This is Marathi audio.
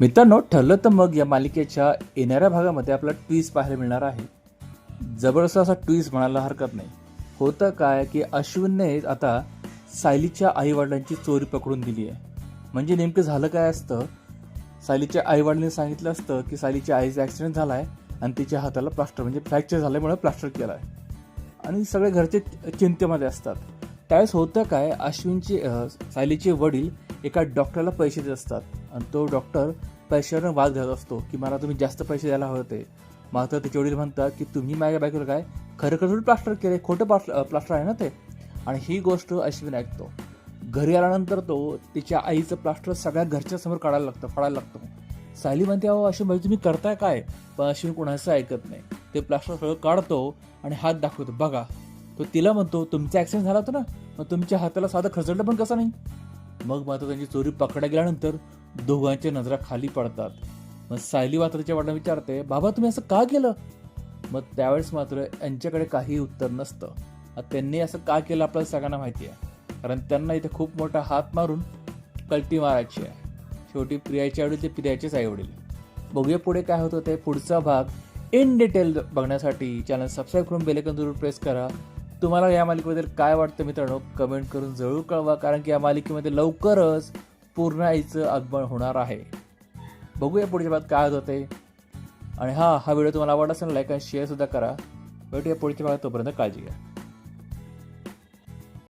मित्रांनो ठरलं तर मग या मालिकेच्या येणाऱ्या भागामध्ये आपला ट्विस्ट पाहायला मिळणार आहे. जबरदस्त असा ट्विस्ट म्हणायला हरकत नाही. होतं काय की अश्विनने आता सायलीच्या आईवडिलांची चोरी पकडून दिली आहे. म्हणजे नेमकं झालं काय असतं? सायलीच्या आईवडिलांनी सांगितलं असतं की सायलीच्या आईचा ॲक्सिडेंट झाला आहे आणि तिच्या हाताला प्लास्टर म्हणजे फ्रॅक्चर झाल्यामुळे प्लास्टर केला आहे आणि सगळे घरचे चिंतेमध्ये असतात. त्यावेळेस होतं काय अश्विनचे सायलीचे वडील एका डॉक्टरला पैसे देत असतात. आणि तो डॉक्टर पैशावर वाद घालत असतो की मला तुम्ही जास्त पैसे द्यायला हवे होते. मात्र त्याचे वडील म्हणतात की तुम्ही माझ्या बायकोला काय खरं खरं प्लास्टर केले खोटं प्लास्टर प्लास्टर आहे ना ते? आणि ही गोष्ट अश्विन ऐकतो. घरी आल्यानंतर तो तिच्या आईचं प्लास्टर सगळ्या घरच्या समोर काढायला लागतं फाडायला लागतो. सायली म्हणते अहो अश्विन भाई तुम्ही करताय काय? पण अश्विन कोणाचं ऐकत नाही. ते प्लास्टर सगळं काढतो आणि हात दाखवतो. बघा. तो तिला म्हणतो तुमचा ॲक्सिडेंट झाला होता ना? मग तुमच्या हाताला साधं खचडलं पण कसं नाही? मग मात्र त्यांची चोरी पकडा गेल्यानंतर दोघांच्या नजरा खाली पडतात. मग सायली मात्र तिच्या वडिलांना विचारते बाबा तुम्ही असं का केलं? मग त्यावेळेस मात्र यांच्याकडे काही उत्तर नसतं. त्यांनी असं का केलं आपल्याला सगळ्यांना माहिती आहे. कारण त्यांना इथे खूप मोठा हात मारून कल्टी मारायची आहे. शेवटी प्रियाच्या वडील ते प्रियाचेच आई वडील. बघूया पुढे काय होतं. ते पुढचा भाग इन डिटेल बघण्यासाठी चॅनल सबस्क्राईब करून बेलेकन जरूर प्रेस करा. तुम्हाला या मालिकेबद्दल काय वाटतं मित्रांनो? कमेंट करून जरूर कळवा कारण की या मालिकेमध्ये लवकरच पूर्ण आईचं आगमन होणार आहे. बघूया पुढच्या भागात काय होत ते आणि हा हा व्हिडिओ तुम्हाला आवडला असेल लाईक आणि शेअरसुद्धा करा. भेटूया पुढच्या भागात तोपर्यंत काळजी घ्या.